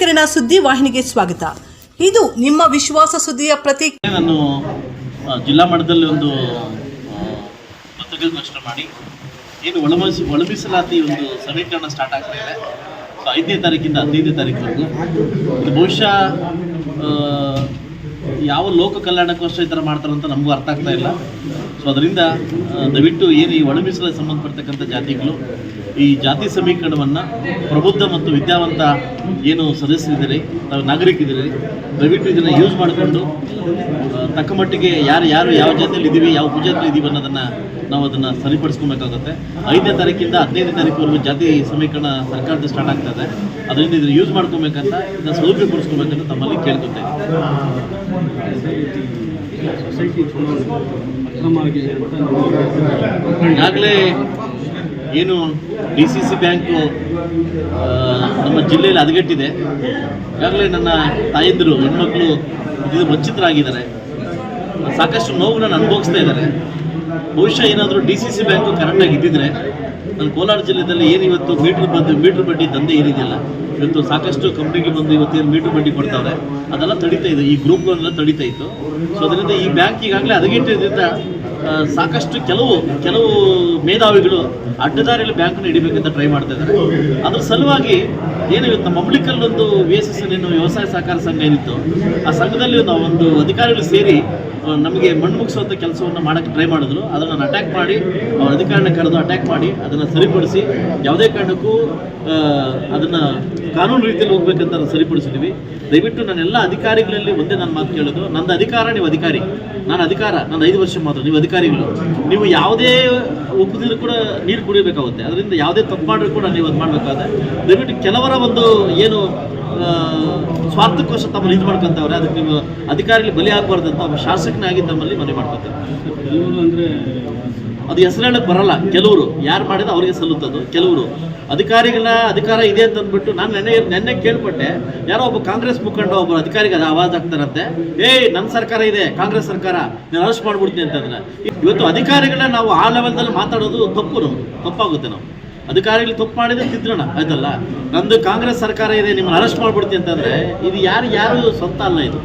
ಕಿರಣ ಸುದ್ದಿ ವಾಹಿನಿಗೆ ಸ್ವಾಗತ. ಇದು ನಿಮ್ಮ ವಿಶ್ವಾಸ ಸುದ್ದಿಯ ಪ್ರತಿ ನಾನು ಜಿಲ್ಲಾ ಮಟ್ಟದಲ್ಲಿ ಒಂದು ಮಾಡಿ. ಏನು ಒಳಮಿಸಿ ಒಳಮಿಸಲಾತಿ ಒಂದು ಸಮೀಕರಣ ಸ್ಟಾರ್ಟ್ ಆಗ್ತಾ ಇದೆ. ಸೊ ಐದನೇ ತಾರೀಕಿಂದ ಹದಿನೈದನೇ ತಾರೀಕುವರೆಗೂ. ಇದು ಬಹುಶಃ ಯಾವ ಲೋಕ ಕಲ್ಯಾಣಕ್ಕೋಸ್ಕರ ಈ ಥರ ಮಾಡ್ತಾರೆ ಅಂತ ನಮಗೂ ಅರ್ಥ ಆಗ್ತಾ ಇಲ್ಲ. ಸೊ ಅದರಿಂದ ದಯವಿಟ್ಟು ಏನು ಈ ಒಳಮೀಸಲಿಗೆ ಸಂಬಂಧಪಡ್ತಕ್ಕಂಥ ಜಾತಿಗಳು ಈ ಜಾತಿ ಸಮೀಕರಣವನ್ನು ಪ್ರಬುದ್ಧ ಮತ್ತು ವಿದ್ಯಾವಂತ ಏನು ಸದಸ್ಯರಿದ್ದೀರಿ ನಾವು ನಾಗರಿಕರಿದ್ದೀರಿ ದಯವಿಟ್ಟು ಇದನ್ನು ಯೂಸ್ ಮಾಡಿಕೊಂಡು ತಕ್ಕ ಮಟ್ಟಿಗೆ ಯಾರು ಯಾರು ಯಾವ ಜಾತಿಯಲ್ಲಿ ಇದ್ದೀವಿ ಯಾವ ಉಪಜಾತಿಯಲ್ಲಿ ಇದ್ದೀವಿ ಅನ್ನೋದನ್ನು ನಾವು ಅದನ್ನು ಸರಿಪಡಿಸ್ಕೊಬೇಕಾಗುತ್ತೆ. ಐದನೇ ತಾರೀಕಿಂದ ಹದಿನೈದನೇ ತಾರೀಕುವರೆಗೂ ಜಾತಿ ಸಮೀಕರಣ ಸರ್ಕಾರದ ಸ್ಟಾರ್ಟ್ ಆಗ್ತಾ ಇದೆ. ಅದರಿಂದ ಇದನ್ನು ಯೂಸ್ ಮಾಡ್ಕೊಬೇಕಂತ ಇದನ್ನು ಸದುಪಯೋಗಪಡಿಸ್ಕೊಬೇಕಂತ ತಮ್ಮಲ್ಲಿ ಕೇಳ್ಕೊತೇನೆ ಈಗಾಗಲೇ ಏನು ಡಿ ಸಿ ಸಿ ಬ್ಯಾಂಕು ನಮ್ಮ ಜಿಲ್ಲೆಯಲ್ಲಿ ಹದಗೆಟ್ಟಿದೆ. ಈಗಾಗಲೇ ನನ್ನ ತಾಯಂದಿರು ಹೆಣ್ಮಕ್ಳು ಇದು ವಂಚಿತರಾಗಿದ್ದಾರೆ. ಸಾಕಷ್ಟು ನೋವುಗಳನ್ನು ಅನುಭವಿಸ್ತಾ ಇದ್ದಾರೆ. ಬಹುಶಃ ಏನಾದರೂ ಡಿ ಸಿ ಸಿ ಬ್ಯಾಂಕು ಕರೆಕ್ಟಾಗಿ ಇದ್ದಿದ್ರೆ ನನ್ನ ಕೋಲಾರ ಜಿಲ್ಲೆಯಲ್ಲಿ ಏನು ಇವತ್ತು ಮೀಟ್ರ್ ಬಂದು ಮೀಟ್ರ್ ಬಡ್ಡಿ ದಂಧೆ ಏನಿದೆಯಲ್ಲ ಇವತ್ತು ಸಾಕಷ್ಟು ಕಂಪ್ನಿಗೆ ಬಂದು ಇವತ್ತೇನು ಮೀಟ್ರ್ ಬಡ್ಡಿ ಕೊಡ್ತಾವೆ ಅದೆಲ್ಲ ತಡಿತಾ ಇದೆ. ಈ ಗ್ರೂಪ್ಗಳನ್ನೆಲ್ಲ ತಡಿತಾ ಇತ್ತು. ಸೊ ಅದರಿಂದ ಈ ಬ್ಯಾಂಕ್ ಈಗಾಗಲೇ ಹದಗೆಟ್ಟಿದ್ದರಿಂದ ಆ, ಸಾಕಷ್ಟು ಕೆಲವು ಕೆಲವು ಮೇಧಾವಿಗಳು ಅಡ್ಡದಾರಿಯಲ್ಲಿ ಬ್ಯಾಂಕನ್ನು ಹಿಡಿಬೇಕಂತ ಟ್ರೈ ಮಾಡ್ತಾ ಇದ್ದಾರೆ. ಅದ್ರ ಸಲುವಾಗಿ ಏನು ಇವತ್ತು ನಮ್ಮ ಅಂಬ್ಲಿಕಲ್ ಒಂದು ವಿ ಎಸ್ ಎಸ್ ಏನು ವ್ಯವಸಾಯ ಸಹಕಾರ ಸಂಘ ಏನಿತ್ತು, ಆ ಸಂಘದಲ್ಲಿ ನಾವು ಒಂದು ಅಧಿಕಾರಿಗಳು ಸೇರಿ ನಮಗೆ ಮಣ್ಣು ಮುಗಿಸುವಂಥ ಕೆಲಸವನ್ನು ಮಾಡೋಕ್ಕೆ ಟ್ರೈ ಮಾಡಿದ್ರು. ಅದನ್ನು ನಾನು ಅಟ್ಯಾಕ್ ಮಾಡಿ ಅವ್ರ ಅಧಿಕಾರಿನ ಕರೆದು ಅಟ್ಯಾಕ್ ಮಾಡಿ, ಅದನ್ನು ಸರಿಪಡಿಸಿ, ಯಾವುದೇ ಕಾರಣಕ್ಕೂ ಅದನ್ನು ಕಾನೂನು ರೀತಿಯಲ್ಲಿ ಹೋಗ್ಬೇಕಂತ ನಾವು ಸರಿಪಡಿಸಿದ್ವಿ. ದಯವಿಟ್ಟು ನಾನೆಲ್ಲ ಅಧಿಕಾರಿಗಳಲ್ಲಿ ಒಂದೇ ನನ್ನ ಮಾತು ಕೇಳೋದು ನನ್ನ ಅಧಿಕಾರ, ನೀವು ಅಧಿಕಾರಿ. ನಾನು ಅಧಿಕಾರ, ನಾನು ಐದು ವರ್ಷ ಮಾತ್ರ, ನೀವು ಅಧಿಕಾರಿಗಳು. ನೀವು ಯಾವುದೇ ಒಪ್ಪದಿದ್ರು ಕೂಡ ನೀರು ಕುಡಿಬೇಕಾಗುತ್ತೆ ಅದರಿಂದ ಯಾವುದೇ ತಪ್ಪು ಮಾಡಿದ್ರು ಕೂಡ ನೀವು ಅದು ಮಾಡಬೇಕಾದ್ರೆ ದಯವಿಟ್ಟು ಕೆಲವರ ಒಂದು ಏನು ಸ್ವಾರ್ಥಕ್ಕೋಸ್ಕರ ತಮ್ಮಲ್ಲಿ ಇದು ಮಾಡ್ಕೊಂತವ್ರೆ. ಅದಕ್ಕೆ ನೀವು ಅಧಿಕಾರಿಗಳು ಬಲಿ ಅಂತ ಒಬ್ಬ ಶಾಸಕನಾಗಿ ತಮ್ಮಲ್ಲಿ ಮನವಿ ಮಾಡ್ಕೊತಾರೆ. ಅಂದರೆ ಅದು ಹೆಸರು ಹೇಳಕ್ ಬರಲ್ಲ, ಕೆಲವರು. ಯಾರು ಮಾಡಿದ ಅವರಿಗೆ ಸಲ್ಲುತ್ತದು ಕೆಲವರು. ಅಧಿಕಾರಿಗಳ ಅಧಿಕಾರ ಇದೆ ಅಂತ ಅಂದ್ಬಿಟ್ಟು ನಾನು ನೆನ್ನೆ ನೆನ್ನೆ ಕೇಳ್ಪಟ್ಟೆ, ಯಾರೋ ಒಬ್ಬ ಕಾಂಗ್ರೆಸ್ ಮುಖಂಡ ಒಬ್ಬ ಅಧಿಕಾರಿಗೆ ಅದು ಆವಾಜ್ ಆಗ್ತಾರಂತೆ ಏಯ್ ನನ್ನ ಸರ್ಕಾರ ಇದೆ, ಕಾಂಗ್ರೆಸ್ ಸರ್ಕಾರ, ನಾನು ಅರೆಸ್ಟ್ ಮಾಡ್ಬಿಡ್ತೀನಿ ಅಂತಂದ್ರೆ. ಇವತ್ತು ಅಧಿಕಾರಿಗಳನ್ನ ನಾವು ಆ ಲೆವೆಲ್ದಲ್ಲಿ ಮಾತಾಡೋದು ತಪ್ಪು ನಮ್ಗೆ, ತಪ್ಪಾಗುತ್ತೆ ನಾವು ಅಧಿಕಾರಿಗಳು ತಪ್ಪು ಮಾಡಿದ್ರೆ ತಿದ್ದೋಣ ಆಯ್ತಲ್ಲ? ನಂದು ಕಾಂಗ್ರೆಸ್ ಸರ್ಕಾರ ಇದೆ, ನಿಮ್ಮನ್ನ ಅರೆಸ್ಟ್ ಮಾಡ್ಬಿಡ್ತೀನಿ ಅಂತಂದ್ರೆ, ಇದು ಯಾರು ಯಾರು ಸ್ವಂತ ಅಲ್ಲ ಇದು?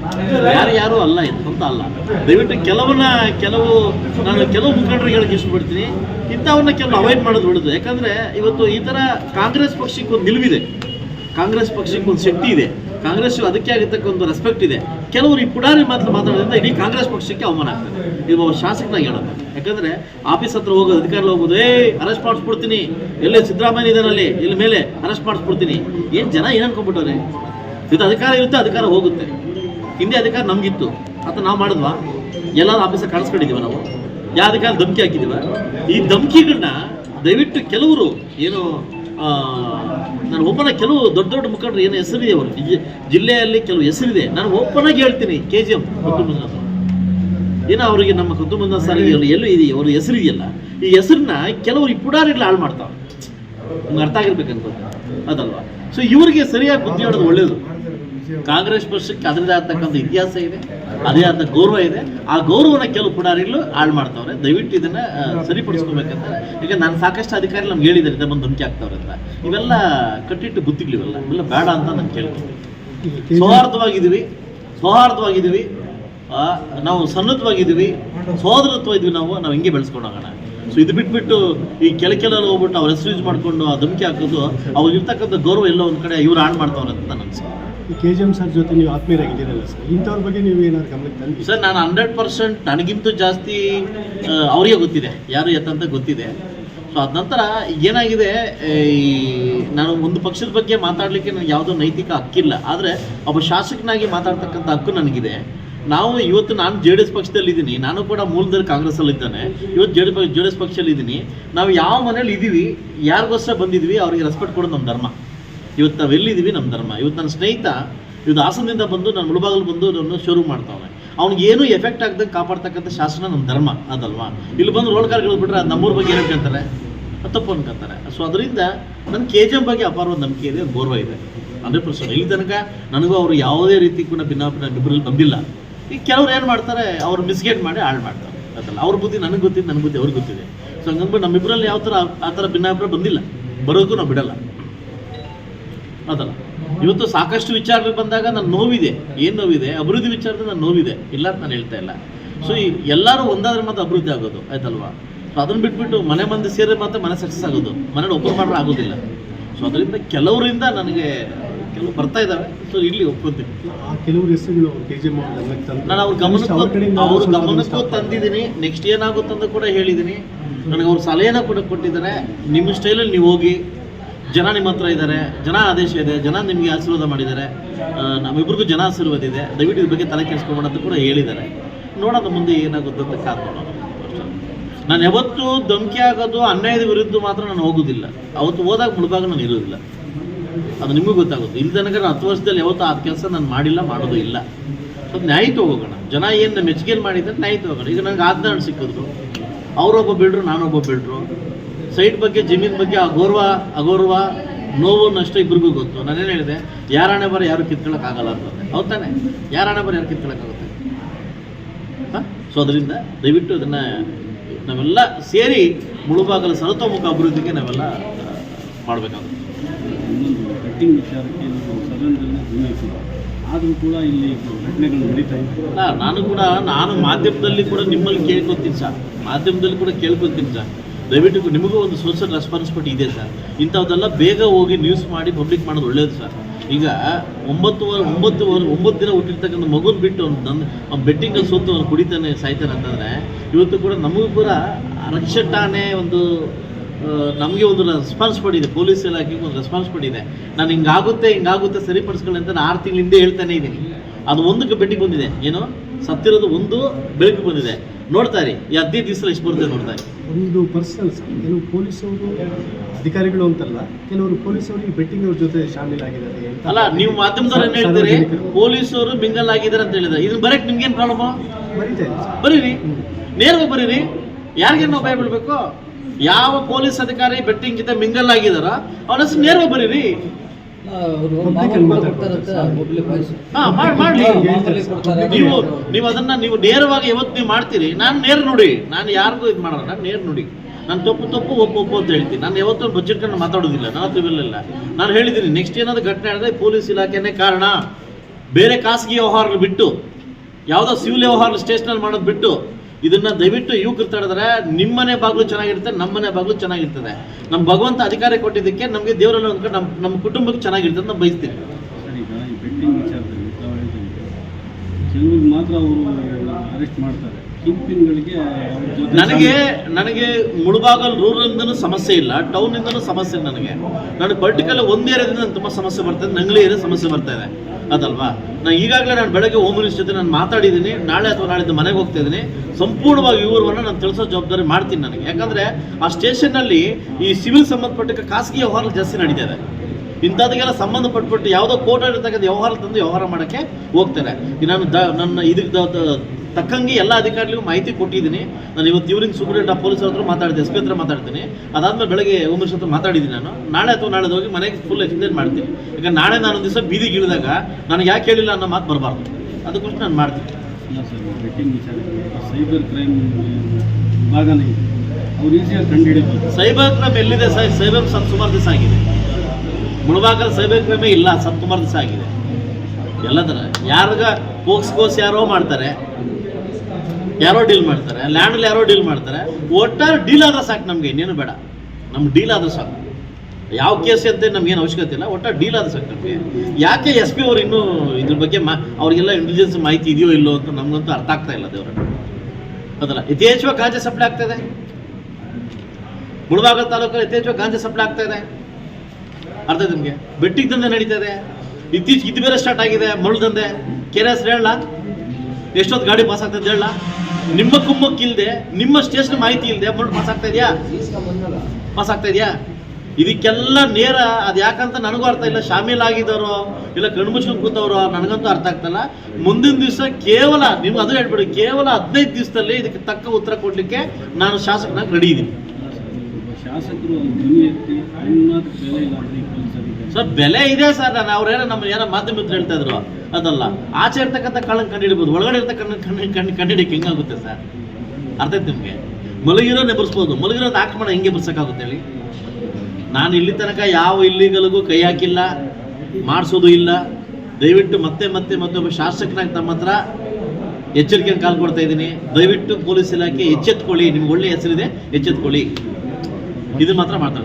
ಯಾರು ಯಾರು ಅಲ್ಲ ಇದು, ಸ್ವಂತ ಅಲ್ಲ. ದಯವಿಟ್ಟು ಕೆಲವನ್ನ, ಕೆಲವು, ನಾನು ಕೆಲವು ಮುಖಂಡರಿಗೆ ಹೇಳಕ್ಕೆ ಇಷ್ಟಪಡ್ತೀನಿ. ಇಂಥವನ್ನ ಕೆಲವು ಅವಾಯ್ಡ್ ಮಾಡೋದು ಬಿಡೋದು. ಯಾಕಂದ್ರೆ ಇವತ್ತು ಈ ಥರ ಕಾಂಗ್ರೆಸ್ ಪಕ್ಷಕ್ಕೆ ಒಂದು ನಿಲುವಿದೆ. ಕಾಂಗ್ರೆಸ್ ಪಕ್ಷಕ್ಕೆ ಒಂದು ಶಕ್ತಿ ಇದೆ. ಕಾಂಗ್ರೆಸ್ ಅದಕ್ಕೆ ಆಗಿರ್ತಕ್ಕ ಒಂದು ರೆಸ್ಪೆಕ್ಟ್ ಇದೆ. ಕೆಲವರು ಈ ಪುಡಾರಿ ಮಾತ್ರ ಮಾತಾಡೋದ್ರಿಂದ ಇಡೀ ಕಾಂಗ್ರೆಸ್ ಪಕ್ಷಕ್ಕೆ ಅವಮಾನ ಆಗ್ತದೆ. ಇದು ಒಬ್ಬ ಶಾಸಕನಾಗಿ ಹೇಳೋದು. ಯಾಕಂದ್ರೆ ಆಫೀಸ್ ಹತ್ರ ಹೋಗೋದು ಅಧಿಕಾರಿ ಹೋಗೋದು ಏ ಅರೆಸ್ಟ್ ಮಾಡಿಸ್ಬಿಡ್ತೀನಿ. ಎಲ್ಲೇ ಸಿದ್ದರಾಮಯ್ಯ ಇದರಲ್ಲಿ ಇಲ್ಲಿ ಮೇಲೆ ಅರೆಸ್ಟ್ ಮಾಡಿಸ್ಬಿಡ್ತೀನಿ. ಏನು ಜನ ಏನು ಅನ್ಕೊಂಡ್ಬಿಟ್ಟವ್ರೆ? ಇದು ಅಧಿಕಾರ ಇರುತ್ತೆ, ಅಧಿಕಾರ ಹೋಗುತ್ತೆ. ಹಿಂದೆ ಅಧಿಕಾರ ನಮಗಿತ್ತು. ಅಥವಾ ನಾವು ಮಾಡಿದ್ವಾ? ಎಲ್ಲರೂ ಆಫೀಸಲ್ಲಿ ಕಾಣಿಸ್ಕೊಂಡಿದ್ದೀವ ನಾವು? ಯಾವ ಅಧಿಕಾರ ಧಮಕಿ ಹಾಕಿದ್ದೀವ? ಈ ಧಮಕಿಗಳನ್ನ ದಯವಿಟ್ಟು ಕೆಲವರು, ಏನು ನಾನು ಒಬ್ಬನ ಕೆಲವು ದೊಡ್ಡ ದೊಡ್ಡ ಮುಖಂಡರು ಏನು ಹೆಸರಿದೆ ಅವರು. ಜಿಲ್ಲೆಯಲ್ಲಿ ಕೆಲವು ಹೆಸರಿದೆ. ನಾನು ಓಪನ್ ಆಗಿ ಹೇಳ್ತೀನಿ, ಕೆ ಜಿ ಎಂ ಏನೋ ಅವರಿಗೆ ನಮ್ಮ ಕುಟುಂಬದ ಸಾರಿಗೆ ಎಲ್ಲೂ ಇದೆ, ಅವ್ರ ಹೆಸರು ಇದೆಯಲ್ಲ. ಈ ಹೆಸರನ್ನ ಕೆಲವರು ಈ ಪುಡಾರಿಗಳು ಹಾಳು ಮಾಡ್ತಾವೆ ನಿಮ್ಗೆ ಅರ್ಥ ಆಗಿರ್ಬೇಕು ಅನ್ಕೋತ ಅದಲ್ವಾ? ಸೊ ಇವರಿಗೆ ಸರಿಯಾಗಿ ಬುದ್ಧಿ ಹೇಳೋದು ಒಳ್ಳೇದು. ಕಾಂಗ್ರೆಸ್ ಪಕ್ಷಕ್ಕೆ ಅದರದೇ ಆಗ್ತಕ್ಕಂಥ ಇತಿಹಾಸ ಇದೆ, ಅದೇ ಆದ ಗೌರವ ಇದೆ. ಆ ಗೌರವನ ಕೆಲವು ಪುಡಾರಿಗಳು ಹಾಳು ಮಾಡ್ತಾವ್ರೆ. ದಯವಿಟ್ಟು ಇದನ್ನ ಸರಿಪಡಿಸ್ಕೋಬೇಕಂತ. ಈಗ ನಾನು ಸಾಕಷ್ಟು ಅಧಿಕಾರಿ ನಮ್ಗೆ ಹೇಳಿದ್ದಾರೆ, ಇದನ್ನ ಬಂದು ಧಮಕಿ ಆಗ್ತಾವ್ರೆ ಅಂತ. ಇವೆಲ್ಲ ಕಟ್ಟಿಟ್ಟು ಗುತ್ತಿಗ್ಲಿವಲ್ಲ ಇವೆಲ್ಲ. ಬೇಡ ಅಂತ ನಾನು ಕೇಳ್ತೀನಿ ಸೌಹಾರ್ದವಾಗಿದ್ದೀವಿ ಸೌಹಾರ್ದವಾಗಿದ್ದೀವಿ ನಾವು ಸನ್ನದ್ಧವಾಗಿದ್ದೀವಿ ಸಹೋದರತ್ವ ಇದ್ವಿ ನಾವು ನಾವು ಹಿಂಗೆ ಬೆಳೆಸ್ಕೊಂಡು ಹೋಗೋಣ. ಸೊ ಇದು ಬಿಟ್ಬಿಟ್ಟು ಈ ಕೆಲ ಕೆಲವರು ಹೋಗ್ಬಿಟ್ಟು ಅವ್ರ ಹೆಸರು ಯೂಸ್ ಮಾಡ್ಕೊಂಡು ಆ ಧಮಕಿ ಹಾಕೋದು ಅವ್ರಿಗೆ ಇರ್ತಕ್ಕಂಥ ಗೌರವ ಎಲ್ಲೋ ಒಂದು ಕಡೆ ಇವ್ರು ಹಾಳು ಮಾಡ್ತಾವ್ರೆ ಅಂತ ಕೆ ಜಿ ಎಂ ಸರ್ ಜೊತೆ ನೀವು ಆತ್ಮೀಯರಾಗಿದ್ದೀರಲ್ಲ ಸರ್, ಇಂಥವ್ರ ಬಗ್ಗೆ ನೀವು ಏನಾದ್ರು ಗಮನಕ್ಕೆ ಸರ್, ನಾನು ಹಂಡ್ರೆಡ್ ಪರ್ಸೆಂಟ್ ನನಗಿಂತೂ ಜಾಸ್ತಿ ಅವರಿಗೆ ಗೊತ್ತಿದೆ, ಯಾರು ಎತ್ತಂತ ಗೊತ್ತಿದೆ. ಸೊ ಅದ ನಂತರ ಏನಾಗಿದೆ, ಈ, ನಾನು ಒಂದು ಪಕ್ಷದ ಬಗ್ಗೆ ಮಾತಾಡಲಿಕ್ಕೆ ನನಗೆ ಯಾವುದೋ ನೈತಿಕ ಹಕ್ಕಿಲ್ಲ. ಆದರೆ, ಒಬ್ಬ ಶಾಸಕನಾಗಿ ಮಾತಾಡ್ತಕ್ಕಂಥ ಹಕ್ಕು ನನಗಿದೆ. ನಾವು ಇವತ್ತು ನಾನು ಜೆ ಡಿ ಎಸ್ ಪಕ್ಷದಲ್ಲಿದ್ದೀನಿ, ನಾನು ಕೂಡ ಮೂಲದಲ್ಲಿ ಕಾಂಗ್ರೆಸ್ಸಲ್ಲಿದ್ದಾನೆ. ಇವತ್ತು J D J D S ಪಕ್ಷದಲ್ಲಿ ಇದ್ದೀನಿ ನಾವು ಯಾವ ಮನೇಲಿ ಇದ್ದೀವಿ ಯಾರಿಗೋಸ್ಕರ ಬಂದಿದ್ವಿ, ಅವರಿಗೆ ರೆಸ್ಪೆಕ್ಟ್ ಕೊಡೋದು ನಮ್ಮ ಧರ್ಮ. ಇವತ್ತು ನಾವು ಎಲ್ಲಿದ್ದೀವಿ? ನಮ್ಮ ಧರ್ಮ. ಇವತ್ತು ನನ್ನ ಸ್ನೇಹಿತ ಇವತ್ತು ಹಾಸನದಿಂದ ಬಂದು ನನ್ನ ಮುಳುಬಾಗಲು ಬಂದು ಅದನ್ನು ಶುರು ಮಾಡ್ತಾವೆ ಅವ್ನಿಗೆ ಏನು ಎಫೆಕ್ಟ್ ಆಗದಂಗೆ ಕಾಪಾಡ್ತಕ್ಕಂಥ ಶಾಸನ ನಮ್ಮ ಧರ್ಮ. ಅದಲ್ವಾ? ಇಲ್ಲಿ ಬಂದು ರೋಲ್ ಕಾರ್ಗಳು ಬಿಟ್ರೆ ಅದು ನಮ್ಮೂರ ಬಗ್ಗೆ ಅದು ತಪ್ಪು ಅನ್ಕೊಂತಾರೆ. ಸೊ ಅದರಿಂದ ನನ್ನ ಕೆ ಜಿ ಎಂ ಬಗ್ಗೆ ಅಪಾರವಾದ ನಂಬಿಕೆ ಇದೆ, ಗೌರವ ಇದೆ. ಅಂದರೆ ಪರ್ಸೆಂಟ್ ಇಲ್ಲಿ ತನಕ ನನಗೂ ಅವರು ಯಾವುದೇ ರೀತಿ ಕೂಡ ಭಿನ್ನಾಭಿನ್ನ ಇಬ್ಬರಲ್ಲಿ ಬಂದಿಲ್ಲ. ಈಗ ಕೆಲವ್ರು ಏನು ಮಾಡ್ತಾರೆ? ಅವ್ರು ಮಿಸ್ಗೇಟ್ ಮಾಡಿ ಹಾಳು ಮಾಡ್ತಾರೆ. ಅದಲ್ಲ, ಅವ್ರ ಬುದ್ಧಿ ನನಗೆ ಗೊತ್ತಿದೆ ನನ್ನ ಬುದ್ಧಿ ಅವ್ರಿಗೆ ಗೊತ್ತಿದೆ. ಸೊ ಹಂಗಂದ್ಬಿಟ್ಟು ನಮ್ಮಿಬ್ಬರಲ್ಲಿ ಯಾವ ಥರ ಆ ಥರ ಭಿನ್ನಾಭಿಪ್ರಾಯ ಬಂದಿಲ್ಲ. ಬರೋದಕ್ಕೂ ನಾವು ಬಿಡಲ್ಲ. ಅದಲ್ಲ. ಇವತ್ತು ಸಾಕಷ್ಟು ವಿಚಾರಗಳು ಬಂದಾಗ ನನ್ನ ನೋವಿದೆ. ಏನು ನೋವಿದೆ? ಅಭಿವೃದ್ಧಿ ವಿಚಾರದಲ್ಲಿ ನನ್ನ ನೋವಿದೆ. ಇಲ್ಲ ಅಂತ ನಾನು ಹೇಳ್ತಾ ಇಲ್ಲ. ಸೊ ಈ ಎಲ್ಲರೂ ಒಂದಾದ್ರೆ ಮಾತ್ರ ಅಭಿವೃದ್ಧಿ ಆಗೋದು. ಆಯ್ತಲ್ವಾ? ಸೊ ಅದನ್ನು ಬಿಟ್ಬಿಟ್ಟು ಮನೆ ಮಂದಿ ಸೇರಿದ್ರೆ ಮಾತ್ರ ಮನೆ ಸಕ್ಸಸ್ ಆಗೋದು. ಮನೇಲಿ ಒಬ್ಬರು ಮಾಡ್ರೆ ಆಗೋದಿಲ್ಲ. ಸೊ ಅದರಿಂದ ಕೆಲವರಿಂದ ನನಗೆ ಕೆಲವು ಬರ್ತಾ ಇದ್ದಾವೆ ಸೊ ಇಲ್ಲಿ ಒಪ್ಕೊತೀನಿ. ಕೆಲವರು ಹೆಸರುಗಳು ನಾನು ಅವ್ರ ಗಮನಕ್ಕೂ ಅವ್ರ ಗಮನಕ್ಕೂ ತಂದಿದ್ದೀನಿ. ನೆಕ್ಸ್ಟ್ ಏನಾಗುತ್ತೆ ಅಂತ ಕೂಡ ಹೇಳಿದ್ದೀನಿ. ನನಗೆ ಅವ್ರ ಸಲಹೆನ ಕೂಡ ಕೊಟ್ಟಿದ್ದಾರೆ. ನಿಮ್ಮ ಸ್ಟೈಲಲ್ಲಿ ನೀವು ಹೋಗಿ ಜನ ನಿಮ್ಮ ಹತ್ರ ಇದ್ದಾರೆ, ಜನ ಆದೇಶ ಇದೆ, ಜನ ನಿಮಗೆ ಆಶೀರ್ವಾದ ಮಾಡಿದ್ದಾರೆ ನಮ್ಮಿಬ್ಬರಿಗೂ ಜನ ಆಶೀರ್ವಾದ ಇದೆ. ದಯವಿಟ್ಟು ಇದ್ರ ಬಗ್ಗೆ ತಲೆ ಕೆಡಿಸ್ಕೊಬೇಡ ಅಂತ ಕೂಡ ಹೇಳಿದ್ದಾರೆ. ನೋಡೋಣ ಮುಂದೆ ಏನಾಗುತ್ತೆ ಅಂತ ಕಾದು ನಾನು ಯಾವತ್ತೂ ಧಮಕಿ ಆಗೋದು ಅನ್ಯಾಯದ ವಿರುದ್ಧ ಮಾತ್ರ ನಾನು ಹೋಗೋದಿಲ್ಲ. ಅವತ್ತು ಹೋದಾಗ ಮುಳುಗಾಗ ನಾನು ಇರೋದಿಲ್ಲ ಅದು ನಿಮಗೂ ಗೊತ್ತಾಗುತ್ತೆ. ಇಲ್ಲಿ ತನಕ ಹತ್ತು ವರ್ಷದಲ್ಲಿ ಯಾವತ್ತೂ ಆ ಕೆಲಸ ನಾನು ಮಾಡಿಲ್ಲ, ಮಾಡೋದು ಇಲ್ಲ. ಸೊ ನ್ಯಾಯಕ್ಕೆ ಹೋಗೋಣ ಜನ ಏನು ಮೆಚ್ಚುಗೆ ಮಾಡಿದ್ದಾರೆ ನ್ಯಾಯಕ್ಕೆ ಹೋಗೋಣ ಈಗ ನನಗೆ ಆಜ್ಞಾನ ಸಿಕ್ಕಿದ್ರು. ಅವರೊಬ್ಬ ಬಿಡ್ರು ನಾನೊಬ್ಬ ಬಿಡ್ರು ಸೈಟ್ ಬಗ್ಗೆ ಜಮೀನ್ ಬಗ್ಗೆ ಅಗೌರವ ಅಗೌರವ ನೋವು ನಷ್ಟ ಇಬ್ಬರಿಗೂ ಗೊತ್ತು. ನಾನೇನು ಹೇಳಿದೆ? ಯಾರಾಣೆ ಬರ ಯಾರು ಕಿತ್ಕೊಳ್ಳೋಕ್ಕಾಗಲ್ಲ ಅಂತಂದೆ ಹೌದ್ ತಾನೆ? ಯಾರಾಣೆ ಬರ ಯಾರು ಕಿತ್ಕೊಳ್ಳೋಕ್ಕಾಗುತ್ತೆ ಹಾಂ? ಸೊ ಅದರಿಂದ ದಯವಿಟ್ಟು ಅದನ್ನ ನಾವೆಲ್ಲ ಸೇರಿ ಮುಳುಬಾಗಲ ಸರ್ವತೋಮುಖ ಅಭಿವೃದ್ಧಿಗೆ ನಾವೆಲ್ಲ ಮಾಡಬೇಕಾಗುತ್ತೆ. ಇನ್ನೊಂದು ಕಟ್ಟಿಂಗ್ ವಿಚಾರಕ್ಕೆ ನೀವು ಸದನದಲ್ಲಿ ಧ್ವನಿಸಿಲ್ಲ ಆದರೂ ಕೂಡ ಇಲ್ಲಿ ಘಟನೆಗಳು ನಡೀತಾ ಇದೆ. ನಾನು ಕೂಡ ನಾನು ಮಾಧ್ಯಮದಲ್ಲಿ ಕೂಡ ನಿಮ್ಮಲ್ಲಿ ಕೇಳ್ಕೊತೀನಿ ಸರ್. ಮಾಧ್ಯಮದಲ್ಲಿ ಕೂಡ ಕೇಳ್ಕೊತೀನಿ ಸರ್. ದಯವಿಟ್ಟು ನಿಮಗೂ ಒಂದು ಸೋಷಿಯಲ್ ರೆಸ್ಪಾನ್ಸಿಬಿಲಿಟಿ ಇದೆ ಸರ್. ಇಂಥದ್ದೆಲ್ಲ ಬೇಗ ಹೋಗಿ ನ್ಯೂಸ್ ಮಾಡಿ ಪಬ್ಲಿಕ್ ಮಾಡೋದು ಒಳ್ಳೇದು ಸರ್. ಈಗ ಒಂಬತ್ತು ಒಂಬತ್ತು ಒಂಬತ್ತು ದಿನ ಹುಟ್ಟಿರ್ತಕ್ಕಂಥ ಮಗುನ ಬಿಟ್ಟು ಅವ್ನು ನನ್ನ ಅವ್ನು ಬೆಟ್ಟಿಂಗಲ್ಲಿ ಸೋತು, ಅವ್ನು ಕುಡಿತಾನೆ, ಸಾಯ್ತಾನೆ ಅಂತಂದರೆ, ಇವತ್ತು ಕೂಡ ನಮಗೂ ಕೂಡ ರಕ್ಷಟಾನೆ ಒಂದು ನಮಗೆ ಒಂದು ರೆಸ್ಪಾನ್ಸಿಬಿಲಿಟಿ ಇದೆ ಪೊಲೀಸ್ ಇಲಾಖೆಗೆ ಒಂದು ರೆಸ್ಪಾನ್ಸಿಬಿಲಿಟಿ ಇದೆ ನಾನು ಹಿಂಗಾಗುತ್ತೆ ಹಿಂಗಾಗುತ್ತೆ ಸರಿಪಡಿಸ್ಕೊಳ್ಳಿ ಅಂತ ನಾನು ಆರು ತಿಂಗಳ ಹಿಂದೆ ಹೇಳ್ತಾನೆ ಇದ್ದೀನಿ. ಅದು ಒಂದಕ್ಕೆ ಬೆಟ್ಟಿಗೆ ಬಂದಿದೆ. ಏನು? ಸತ್ತಿರೋದು ಒಂದು ಬೆಳಕು ಬಂದಿದೆ. ನೋಡ್ತಾ ಈ ಹದಿನೈದು ದಿವಸ ಎಷ್ಟು ಬರುತ್ತೆ ನೋಡ್ತಾರೆ ಒಂದು ಪರ್ಸನಲ್ ಕೆಲವು ಪೊಲೀಸವರು ಅಧಿಕಾರಿಗಳು ಅಂತಲ್ಲ ಕೆಲವರು ಪೊಲೀಸರು ಈ ಬೆಟ್ಟಿಂಗ್ ಅವ್ರ ಜೊತೆ ಶಾಮೀಲಾಗಿದ್ದಾರೆ ಅಂತ. ಅಲ್ಲ ನೀವು ಮಾಧ್ಯಮದವ್ರು ಏನು ಹೇಳ್ತೀರಿ? ಪೊಲೀಸರು ಮಿಂಗಲ್ ಆಗಿದ್ದಾರೆ ಅಂತ ಹೇಳಿದ್ರೆ ಇದನ್ನ ಬರಕ್ಕೆ ನಿಮ್ಗೇನು ಪ್ರಾಬ್ಲಮ್? ಬರೀತಾ. ಬರೀರಿ. ನೇರವಾಗಿ ಬರೀರಿ. ಯಾರಿಗೇನು ಭಯ ಬೀಳ್ಬೇಕು? ಯಾವ ಪೊಲೀಸ್ ಅಧಿಕಾರಿ ಬೆಟ್ಟಿಂಗ್ ಜೊತೆ ಮಿಂಗಲ್ ಆಗಿದಾರ ಅವ್ರ ಹೆಸರು ನೇರವಾಗಿ ಬರೀರಿ. ನೀವು ನೀವು ಅದನ್ನ ನೀವು ನೇರವಾಗಿ ಯಾವತ್ತು ನೀವು ಮಾಡ್ತೀರಿ ನಾನು ನೇರ ನೋಡಿ. ನಾನು ಯಾರಿಗೂ ಇದು ಮಾಡೋಣ ನಾನು ನೇರ ನೋಡಿ. ನಾನು ತಪ್ಪು ತಪ್ಪು ಒಪ್ಪು ಒಪ್ಪು ಅಂತ ಹೇಳ್ತೀನಿ. ನಾನು ಯಾವತ್ತೂ ಬಜೆಟ್ ಕಣ್ಣು ಮಾತಾಡೋದಿಲ್ಲ ನಾನು ಹತ್ರ ಇವೆಲ್ಲ ನಾನು ಹೇಳಿದ್ದೀನಿ ನೆಕ್ಸ್ಟ್ ಏನಾದ್ರು ಘಟನೆ ಆದರೆ ಪೊಲೀಸ್ ಇಲಾಖೆನೇ ಕಾರಣ. ಬೇರೆ ಖಾಸಗಿ ವ್ಯವಹಾರಗಳು ಬಿಟ್ಟು ಯಾವುದೋ ಸಿವಿಲ್ ವ್ಯವಹಾರ ಸ್ಟೇಷನಲ್ಲಿ ಮಾಡೋದು ಬಿಟ್ಟು ಇದನ್ನ ದಯವಿಟ್ಟು ಯುವಕರು ತಡೆದ್ರೆ ನಿಮ್ಮನೆ ಬಾಗಿಲು ಚೆನ್ನಾಗಿರುತ್ತೆ, ನಮ್ಮನೆ ಬಾಗ್ಲು ಚೆನ್ನಾಗಿರ್ತದೆ. ನಮ್ಮ ಭಗವಂತ ಅಧಿಕಾರ ಕೊಟ್ಟಿದ್ದಕ್ಕೆ ನಮಗೆ ದೇವರಲ್ಲಿ ಒಂದು ನಮ್ಮ ನಮ್ಮ ಕುಟುಂಬಕ್ಕೆ ಚೆನ್ನಾಗಿರ್ತದೆ ಅಂತ ಬಯಸ್ತೀವಿ ಮಾತ್ರ ಅವರು ಅರೆಸ್ಟ್ ಮಾಡ್ತಾರೆ. ಕಿಂಗ್ಪಿನ್ಗಳಿಗೆ ನನಗೆ ನನಗೆ ಮುಳುಬಾಗಲ್ ರೂರಲ್ನಿಂದನೂ ಸಮಸ್ಯೆ ಇಲ್ಲ ಟೌನಿಂದನೂ ಸಮಸ್ಯೆ ನನಗೆ. ನಾನು ಪರ್ಟಿಕ್ಯುಲರ್ ಒಂದು ಏರಿಯಾದಿಂದ ನಾನು ತುಂಬ ಸಮಸ್ಯೆ ಬರ್ತದೆ ನಂಗ್ಲಿ ಏರಿಯಾ ಸಮಸ್ಯೆ ಬರ್ತಾ ಇದೆ, ಅದಲ್ವಾ? ನಾನು ಈಗಾಗಲೇ ನಾನು ಬೆಳಗ್ಗೆ ಹೋಮ್ ಮಿನಿಸ್ಟರ್ ಜೊತೆ ನಾನು ಮಾತಾಡಿದ್ದೀನಿ, ನಾಳೆ ಅಥವಾ ನಾಳೆ ಮನೆಗೆ ಹೋಗ್ತಾ ಇದ್ದೀನಿ, ಸಂಪೂರ್ಣವಾಗಿ ಇವರನ್ನು ನಾನು ತಿಳಿಸೋ ಜವಾಬ್ದಾರಿ ಮಾಡ್ತೀನಿ ನನಗೆ. ಯಾಕಂದರೆ ಆ ಸ್ಟೇಷನ್ನಲ್ಲಿ ಈ ಸಿವಿಲ್ ಸಂಬಂಧಪಟ್ಟ ಖಾಸಗಿ ವ್ಯವಹಾರ ಜಾಸ್ತಿ ನಡೀತಾ ಇದೆ. ಇಂಥದಕ್ಕೆಲ್ಲ ಸಂಬಂಧಪಟ್ಬಿಟ್ಟು ಯಾವುದೋ ಕೋರ್ಟ್ ಇರ್ತಕ್ಕಂಥ ವ್ಯವಹಾರ ತಂದು ವ್ಯವಹಾರ ಮಾಡೋಕ್ಕೆ ಹೋಗ್ತಾರೆ. ನಾನು ದ ನನ್ನ ಇದಕ್ಕೆ ತಕ್ಕಂಗೆ ಎಲ್ಲ ಅಧಿಕಾರಿಗಳಿಗೂ ಮಾಹಿತಿ ಕೊಟ್ಟಿದ್ದೀನಿ. ನಾನು ಇವತ್ತು ಇವ್ರಿಗೆ ಸೂಪರಿಂಟ್ ಆ ಪೊಲೀಸರ ಹತ್ರ ಮಾತಾಡಿದೆ ಎಸ್ ಪಿ ಹತ್ರ ಮಾತಾಡ್ತೀನಿ. ಅದಾದ್ಮೇಲೆ ಬೆಳಗ್ಗೆ ಉಮೇಶ್ ಹತ್ರ ಮಾತಾಡಿದ್ದೀನಿ ನಾನು. ನಾಳೆ ಅಥವಾ ನಾಳೆ ಹೋಗಿ ಮನೆಗೆ ಫುಲ್ ಎಕ್ಸ್ಪ್ಲೇನ್ ಮಾಡ್ತೀನಿ. ಯಾಕಂದ್ರೆ ನಾಳೆ ನಾನು ಒಂದು ದಿವಸ ಬೀದಿಗೆ ಇಳಿದಾಗ ನನಗೆ ಯಾಕೆ ಹೇಳಿಲ್ಲ ಅನ್ನೋ ಮಾತು ಬರಬಾರ್ದು. ಅದಕ್ಕೋಸ್ಕರ ನಾನು ಮಾಡ್ತೀನಿ. ಸೈಬರ್ ಕ್ರೈಮ್ ವಿಭಾಗನೇ ಅವ್ರು ಈಸಿಯಾಗಿ ಕಂಡುಹಿಡಿಯಬೇಕು ಸೈಬರ್ ಕ್ರೈಮ್ ಎಲ್ಲಿದೆ ಸರ್? ಸೈಬರ್ ಸುಮಾರು ದಿವಸ ಆಗಿದೆ. ಮುಳುಬಾಗಲ್ ಸೈಬರ್ ಕ್ರೈಮೇ ಇಲ್ಲ, ಸತ್ತು ಆಗಿದೆ ಎಲ್ಲ ಥರ ಯಾರಿಗ ಪೋಕ್ಸ್ಕೋಸ್ ಯಾರೋ ಮಾಡ್ತಾರೆ, ಯಾರೋ ಡೀಲ್ ಮಾಡ್ತಾರೆ ಲ್ಯಾಂಡಲ್ಲಿ ಯಾರೋ ಡೀಲ್ ಮಾಡ್ತಾರೆ, ಒಟ್ಟಾರೆ ಡೀಲ್ ಆದ್ರೆ ಸಾಕು ನಮಗೆ, ಇನ್ನೇನು ಬೇಡ. ನಮ್ಗೆ ಡೀಲ್ ಆದ್ರೆ ಸಾಕು. ಯಾವ ಕೇಸ್ ಅಂತ ನಮ್ಗೇನು ಅವಶ್ಯಕತೆ ಇಲ್ಲ, ಒಟ್ಟಾರೆ ಡೀಲ್ ಆದ್ರೆ ಸಾಕು ನಮಗೆ. ಯಾಕೆ ಎಸ್ ಪಿ ಅವ್ರು ಇನ್ನೂ ಇದ್ರ ಬಗ್ಗೆ ಮಾ ಅವ್ರಿಗೆಲ್ಲ ಇಂಟೆಲಿಜೆನ್ಸ್ ಮಾಹಿತಿ ಇದೆಯೋ ಇಲ್ಲೋ ಅಂತ ನಮಗಂತೂ ಅರ್ಥ ಆಗ್ತಾ ಇಲ್ಲ ದೇವ್ರ. ಅದಲ್ಲ, ಯಥೇಚ್ಛವಾಗಿ ಗಾಂಜಾ ಸಪ್ಲೈ ಆಗ್ತಾ ಇದೆ. ಮುಳಬಾಗಲ್ ತಾಲೂಕಲ್ಲಿ ಯಥೇಚ್ಛವಾಗಿ ಗಾಂಜಾ ಸಪ್ಲೈ ಆಗ್ತಾ ಇದೆ. ಅರ್ಥ ನಿಮಗೆ? ಬೆಟ್ಟಿಗೆ ದಂಧೆ ನಡೀತಾ ಇದೆ. ಇತ್ತೀಚೆಗೆ ಇದು ಬೇರೆ ಸ್ಟಾರ್ಟ್ ಆಗಿದೆ, ಮರಳು ದಂಧೆ. ಕೆರೆ ಹೆಸರು ಹೇಳ ಎಷ್ಟೊತ್ತು ಗಾಡಿ ಪಾಸ್ ಆಗ್ತದೆ ಹೇಳ ನಿಮ್ಮ ಕುಮ್ಮಕ್ಕೆ ಇಲ್ಲದೆ ನಿಮ್ಮ ಸ್ಟೇಷನ್ ಮಾಹಿತಿ ಇಲ್ಲದೆ ಮರಳು ಪಾಸ್ ಆಗ್ತಾ ಇದೆಯಾ? ಪಾಸ್ ಆಗ್ತಾ ಇದೆಯಾ? ಇದಕ್ಕೆಲ್ಲ ನೇರ, ಅದು ಯಾಕಂತ ನನಗೂ ಅರ್ಥ ಇಲ್ಲ. ಶಾಮೀಲ್ ಆಗಿದ್ದವರು, ಇಲ್ಲ ಕಣ್ಮುಚ್ಕೊಂಡು ಕೂತವ್ರು, ನನಗಂತೂ ಅರ್ಥ ಆಗ್ತಲ್ಲ. ಮುಂದಿನ ದಿವಸ ಕೇವಲ ನೀವು ಅದು ಹೇಳ್ಬಿಡಿ, ಕೇವಲ ಹದಿನೈದು ದಿವಸದಲ್ಲಿ ಇದಕ್ಕೆ ತಕ್ಕ ಉತ್ತರ ಕೊಡಲಿಕ್ಕೆ ನಾನು ಶಾಸಕನಾಗಿ ರೆಡಿ ಇದ್ದೀನಿ ಶಾಸಕರು ಬೆಲೆ ಸರ್, ಬೆಲೆ ಇದೆ ಸರ್, ನಾನು ಅವ್ರೇನೋ ನಮ್ಮ ಏನೋ ಮಾಧ್ಯಮ ಮಿತ್ರ ಹೇಳ್ತಾ ಇದ್ರು. ಅದಲ್ಲ, ಆಚೆ ಇರ್ತಕ್ಕಂಥ ಕಾಳನ್ನು ಕಂಡಿಡ್ಬೋದು ಒಳಗಡೆ ಇರ್ತಕ್ಕಂಥ ಕಣ್ಣು ಕಣ್ಣು ಕಂಡಿಡಿಯಕ್ಕೆ ಹೆಂಗಾಗುತ್ತೆ ಸರ್? ಅರ್ಥ ಆಯ್ತು ನಿಮಗೆ? ಮಲಗಿರೋ ನೆಬರ್ಸ್ಬೋದು ಮಲಗಿರೋ ಆಕ್ರಮಣ ಹೆಂಗೆ ಬರ್ಸಕ್ಕಾಗುತ್ತೆ ಹೇಳಿ? ನಾನು ಇಲ್ಲಿ ತನಕ ಯಾವ ಇಲ್ಲಿಗಳಿಗೂ ಕೈ ಹಾಕಿಲ್ಲ, ಮಾಡಿಸೋದು ಇಲ್ಲ. ದಯವಿಟ್ಟು ಮತ್ತೆ ಮತ್ತೆ ಮತ್ತೊಬ್ಬ ಶಾಸಕನಾಗಿ ತಮ್ಮ ಹತ್ರ ಎಚ್ಚರಿಕೆಯನ್ನು ಕಾಲ್ ಕೊಡ್ತಾ ಇದ್ದೀನಿ. ದಯವಿಟ್ಟು ಪೊಲೀಸ್ ಇಲಾಖೆ ಎಚ್ಚೆತ್ಕೊಳ್ಳಿ, ನಿಮ್ಗೆ ಒಳ್ಳೆ ಹೆಸರಿದೆ, ಎಚ್ಚೆತ್ಕೊಳ್ಳಿ. ಇದು ಮಾತ್ರ ಮಾತಾಡ್ತೀನಿ